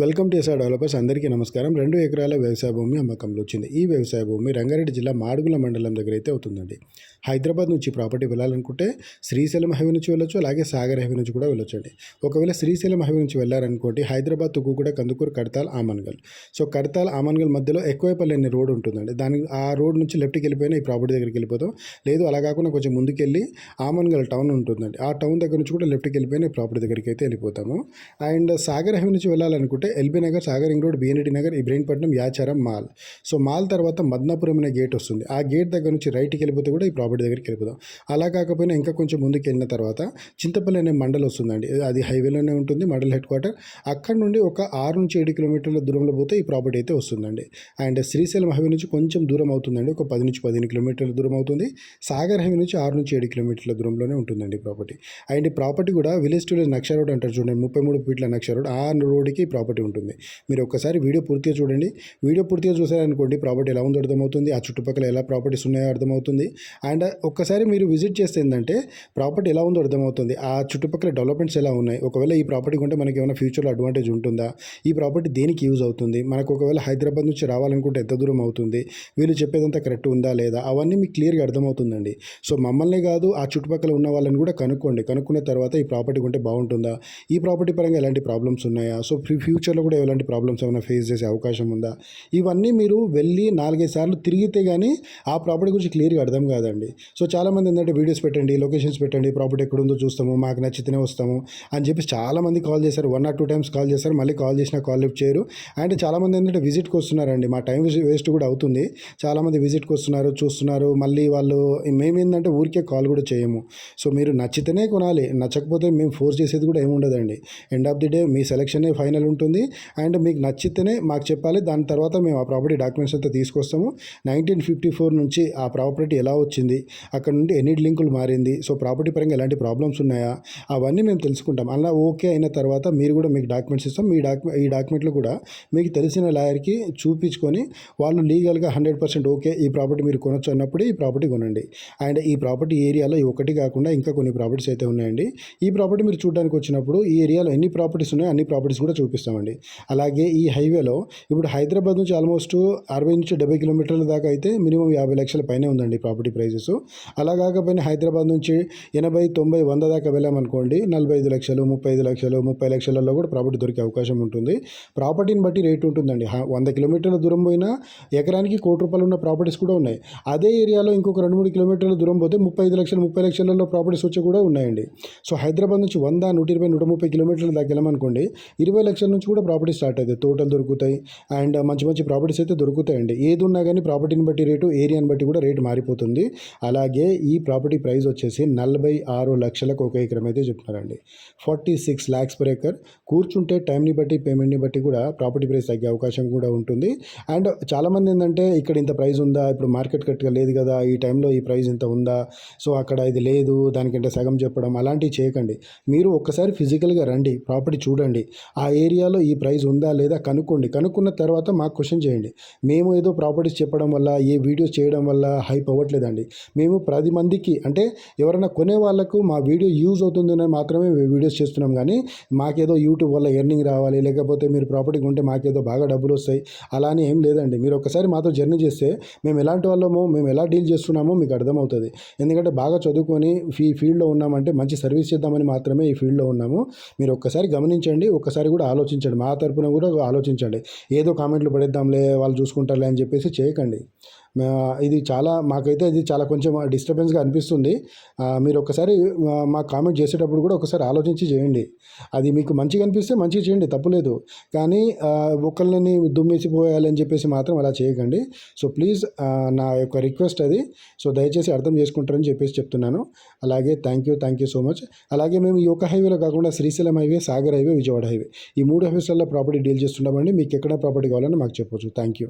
Welcome to SR developers. అందరికీ నమస్కారం. రెండు ఎకరాల వ్యవసాయ భూమి అమ్మకంలో వచ్చింది. ఈ వ్యవసాయ భూమి రంగారెడ్డి జిల్లా మాడుగుల మండలం దగ్గర అయితే అవుతుందండి. హైదరాబాద్ నుంచి ప్రాపర్టీ వెళ్ళాలనుకుంటే శ్రీశైలం హైవే నుంచి వెళ్ళొచ్చు అలాగే సాగర్ హైవే నుంచి కూడా వెళ్ళొచ్చండి. ఒకవేళ శ్రీశైలం హైవే నుంచి వెళ్ళారనుకోండి హైదరాబాద్ తుక్కుగూడ కందుకూరు కడతాల్ ఆమన్గల్. సో కడతాల్ ఆమన్గల్ మధ్యలో ఎక్కువైపల్లి అనే రోడ్ ఉంటుందండి. దాని ఆ రోడ్ నుంచి లెఫ్ట్కి వెళ్ళిపోయినా ఈ ప్రాపర్టీ దగ్గరికి వెళ్ళిపోతాం. లేదు అలా కాకుండా కొంచెం ముందుకెళ్ళి ఆమన్గల్ టౌన్ ఉంటుందండి. ఆ టౌన్ దగ్గర నుంచి కూడా లెఫ్ట్కి వెళ్ళిపోయిన ఈ ప్రాపర్టీ దగ్గరికి అయితే వెళ్ళిపోతాము. అండ్ సాగర్ హైవే నుంచి వెళ్ళాలనుకుంటే LB Nagar Sagar ring road BND Nagar Ibrahimpatnam Yacharam Mal. So Mal తర్వాత మద్నాపురం అనే గేట్ వస్తుంది. ఆ గేట్ దగ్గర నుంచి రైట్కి వెళ్ళిపోతే కూడా ఈ ప్రాపర్టీ దగ్గరికి వెళ్ళిపోదాం. అలా కాకపోయినా ఇంకా కొంచెం ముందుకు వెళ్ళిన తర్వాత చింతపల్లి అనే మండల్ వస్తుందండి. అది హైవేలోనే ఉంటుంది మండల్ హెడ్ క్వార్టర్. అక్కడ నుండి ఒక ఆరు నుంచి ఏడు కిలోమీటర్ల దూరంలో పోతే ఈ ప్రాపర్టీ అయితే వస్తుందండి. అండ్ శ్రీశైలం హైవే నుంచి కొంచెం దూరం అవుతుందండి. ఒక పది నుంచి పదిహేను కిలోమీటర్ల దూరం అవుతుంది. సాగర్ హైవే నుంచి ఆరు నుంచి ఏడు కిలోమీటర్ల దూరంలోనే ఉంటుందండి ప్రాపర్టీ. అండ్ ఈ ప్రాపర్టీ కూడా విలేజ్ టు విలేజ్ నక్ష రోడ్ అంటారు చూడండి ముప్పై మూడు ఫీట్ల నక్ష రోడ్ ఆ రోడ్డుకి ప్రాపర్టీ ప్రాపర్టీ ఉంటుంది. మీరు ఒక్కసారి వీడియో పూర్తిగా చూడండి. వీడియో పూర్తిగా చూసారనుకోండి ప్రాపర్టీ ఎలా ఉందో అర్థమవుతుంది ఆ చుట్టుపక్కల ఎలా ప్రాపర్టీస్ ఉన్నాయో అర్థమవుతుంది. అండ్ ఒక్కసారి మీరు విజిట్ చేస్తే ఏంటంటే ప్రాపర్టీ ఎలా ఉందో అర్థమవుతుంది. ఆ చుట్టుపక్కల డెవలప్మెంట్స్ ఎలా ఉన్నాయి? ఒకవేళ ఈ ప్రాపర్టీ కొంటే మనకి ఏమైనా ఫ్యూచర్లో అడ్వాంటేజ్ ఉంటుందా? ఈ ప్రాపర్టీ దేనికి యూజ్ అవుతుంది? మనకు ఒకవేళ హైదరాబాద్ నుంచి రావాలనుకుంటే ఎంత దూరం అవుతుంది? వీళ్ళు చెప్పేదంతా కరెక్ట్ ఉందా లేదా? అవన్నీ మీకు క్లియర్గా అర్థమవుతుందండి. సో మమ్మల్ని కాదు ఆ చుట్టుపక్కల ఉన్న వాళ్ళని కూడా కనుక్కోండి. కనుక్కున్న తర్వాత ఈ ప్రాపర్టీ కొంటే బాగుంటుందా? ఈ ప్రాపర్టీ పరంగా ఎలాంటి ప్రాబ్లమ్స్ ఉన్నాయా? సో ఫ్యూచర్లో కూడా ఎలాంటి ప్రాబ్లమ్స్ ఏమైనా ఫేస్ చేసే అవకాశం ఉందా? ఇవన్నీ మీరు వెళ్ళి నాలుగైదు సార్లు తిరిగితే కానీ ఆ ప్రాపర్టీ గురించి క్లియర్గా అర్థం కాదండి. సో చాలామంది ఏంటంటే వీడియోస్ పెట్టండి లొకేషన్స్ పెట్టండి ప్రాపర్టీ ఎక్కడ ఉందో చూస్తాము మాకు నచ్చితేనే వస్తాము అని చెప్పి చాలామంది కాల్ చేశారు. One or two times call చేశారు. మళ్ళీ కాల్ చేసినా కాల్ లిఫ్ట్ చేయరు. అండ్ చాలామంది ఏంటంటే విజిట్కి వస్తున్నారండి. మా టైం వేస్ట్ కూడా అవుతుంది. చాలామంది విజిట్కి వస్తున్నారు చూస్తున్నారు. మళ్ళీ వాళ్ళు మేమేందంటే ఊరికే కాల్ కూడా చేయము. సో మీరు నచ్చితేనే కొనాలి. నచ్చకపోతే మేము ఫోర్స్ చేసేది కూడా ఏమి ఉండదండి. ఎండ్ ఆఫ్ ది డే మీ సెలక్షనే ఫైనల్ ఉంటుంది. అండ్ మీకు నచ్చితేనే మాకు చెప్పాలి. దాని తర్వాత మేము ఆ ప్రాపర్టీ డాక్యుమెంట్స్ అయితే తీసుకొస్తాము. నైన్టీన్ ఫిఫ్టీ ఫోర్ నుంచి ఆ ప్రాపర్టీ ఎలా వచ్చింది అక్కడ నుండి ఎన్ని లింకులు మారింది సో ప్రాపర్టీ పరంగా ఎలాంటి ప్రాబ్లమ్స్ ఉన్నాయా అవన్నీ మేము తెలుసుకుంటాం. అలా ఓకే అయిన తర్వాత మీరు కూడా మీకు డాక్యుమెంట్స్ ఇస్తాం. మీ డాక్యుమెంట్ ఈ డాక్యుమెంట్లు కూడా మీకు తెలిసిన లాయర్కి చూపించుకొని వాళ్ళు లీగల్గా హండ్రెడ్ పర్సెంట్ ఓకే ఈ ప్రాపర్టీ మీరు కొనొచ్చు అన్నప్పుడు ఈ ప్రాపర్టీ కొనండి. అండ్ ఈ ప్రాపర్టీ ఏరియాలో ఒకటి కాకుండా ఇంకా కొన్ని ప్రాపర్టీస్ అయితే ఉన్నాయండి. ఈ ప్రాపర్టీ మీరు చూడడానికి వచ్చినప్పుడు ఈ ఏరియాలో ఎన్ని ప్రాపర్టీస్ ఉన్నాయో అన్ని ప్రాపర్టీస్ కూడా చూపిస్తామండి. అలాగే ఈ హైవేలో ఇప్పుడు హైదరాబాద్ నుంచి ఆల్మోస్ట్ అరవై నుంచి డెబ్బై కిలోమీటర్ల దాకా అయితే మినిమం యాభై లక్షల పైనే ఉందండి ప్రాపర్టీ ప్రైజెస్. అలా కాకపోయినా హైదరాబాద్ నుంచి ఎనభై తొంభై వంద దాకా వెళ్ళామనుకోండి నలభై ఐదు లక్షలు ముప్పై ఐదు లక్షలు ముప్పై లక్షలలో కూడా ప్రాపర్టీ దొరికే అవకాశం ఉంటుంది. ప్రాపర్టీని బట్టి రేట్ ఉంటుందండి. వంద కిలోమీటర్ల దూరం పోయినా ఎకరానికి కోటి రూపాయలు ఉన్న ప్రాపర్టీస్ కూడా ఉన్నాయి. అదే ఏరియాలో ఇంకొక రెండు మూడు కిలోమీటర్ల దూరం పోతే ముప్పై ఐదు లక్షలు ముప్పై లక్షలలో ప్రాపర్టీస్ వచ్చి కూడా ఉన్నాయండి. సో హైదరాబాద్ నుంచి వంద నూట ఇరవై నూట ముప్పై కిలోమీటర్ల దాకా వెళ్ళామనుకోండి ఇరవై లక్షల నుంచి కూడా ప్రాపర్టీ స్టార్ట్ అవుతాయి. తోటలు దొరుకుతాయి. అండ్ మంచి మంచి ప్రాపర్టీస్ అయితే దొరుకుతాయండి. ఏది ఉన్నా కానీ ప్రాపర్టీని బట్టి రేటు ఏరియాని బట్టి కూడా రేటు మారిపోతుంది. అలాగే ఈ ప్రాపర్టీ ప్రైస్ వచ్చేసి నలభై ఆరు లక్షలకు ఒక ఎకరం అయితే చెప్తున్నారండి. Forty six lakhs per acre కూర్చుంటే టైంని బట్టి పేమెంట్ని బట్టి కూడా ప్రాపర్టీ ప్రైస్ తగ్గే అవకాశం కూడా ఉంటుంది. అండ్ చాలామంది ఏంటంటే ఇక్కడ ఇంత ప్రైస్ ఉందా? ఇప్పుడు మార్కెట్ కరెక్ట్గా లేదు కదా? ఈ టైంలో ఈ ప్రైస్ ఇంత ఉందా? సో అక్కడ ఇది లేదు. దానికంటే సగం చెప్పడం అలాంటివి చేయకండి. మీరు ఒక్కసారి ఫిజికల్గా రండి. ప్రాపర్టీ చూడండి. ఆ ఏరియాలో ఈ ప్రైస్ ఉందా లేదా కనుక్కోండి. కనుక్కున్న తర్వాత మాకు క్వశ్చన్ చేయండి. మేము ఏదో ప్రాపర్టీస్ చెప్పడం వల్ల ఏ వీడియోస్ చేయడం వల్ల హైప్ అవ్వట్లేదండి. మేము పది మందికి అంటే ఎవరైనా కొనే వాళ్ళకు మా వీడియో యూజ్ అవుతుందని మాత్రమే వీడియోస్ చేస్తున్నాం. కానీ మాకేదో యూట్యూబ్ వల్ల ఎర్నింగ్ రావాలి లేకపోతే మీరు ప్రాపర్టీ కొంటే మాకేదో బాగా డబ్బులు వస్తాయి. అలా అని ఏం లేదండి. మీరు ఒకసారి మాతో జర్నీ చేస్తే మేము ఎలాంటి వాళ్ళమో మేము ఎలా డీల్ చేస్తున్నామో మీకు అర్థమవుతుంది. ఎందుకంటే బాగా చదువుకొని ఈ ఫీల్డ్లో ఉన్నామంటే మంచి సర్వీస్ చేద్దామని మాత్రమే ఈ ఫీల్డ్లో ఉన్నాము. మీరు ఒక్కసారి గమనించండి ఒక్కసారి కూడా ఆలోచించండి. మా తరపున కూడా ఆలోచించండి. ఏదో కామెంట్లు పడేద్దాంలే వాళ్ళు చూసుకుంటారులే అని చెప్పేసి చేయకండి. ఇది చాలా మాకైతే ఇది చాలా కొంచెం డిస్టర్బెన్స్గా అనిపిస్తుంది. మీరు ఒకసారి మా కామెంట్ చేసేటప్పుడు కూడా ఒకసారి ఆలోచించి చేయండి. అది మీకు మంచిగా అనిపిస్తే మంచిగా చేయండి తప్పులేదు కానీ ఒకళ్ళని దుమ్మేసిపోయాలని చెప్పేసి మాత్రం అలా చేయకండి. సో ప్లీజ్ నా యొక్క రిక్వెస్ట్ అది. సో దయచేసి అర్థం చేసుకుంటారని చెప్పేసి చెప్తున్నాను. అలాగే thank you thank you so much అలాగే మేము ఈ ఒక హైవేలో కాకుండా Srisailam highway Sagar highway Vijayawada highway ఈ మూడు హైవేస్లలో ప్రాపర్టీ డీల్ చేస్తుండమండి మీకు ఎక్కడ ప్రాపర్టీ కావాలని మాకు చెప్పొచ్చు. Thank you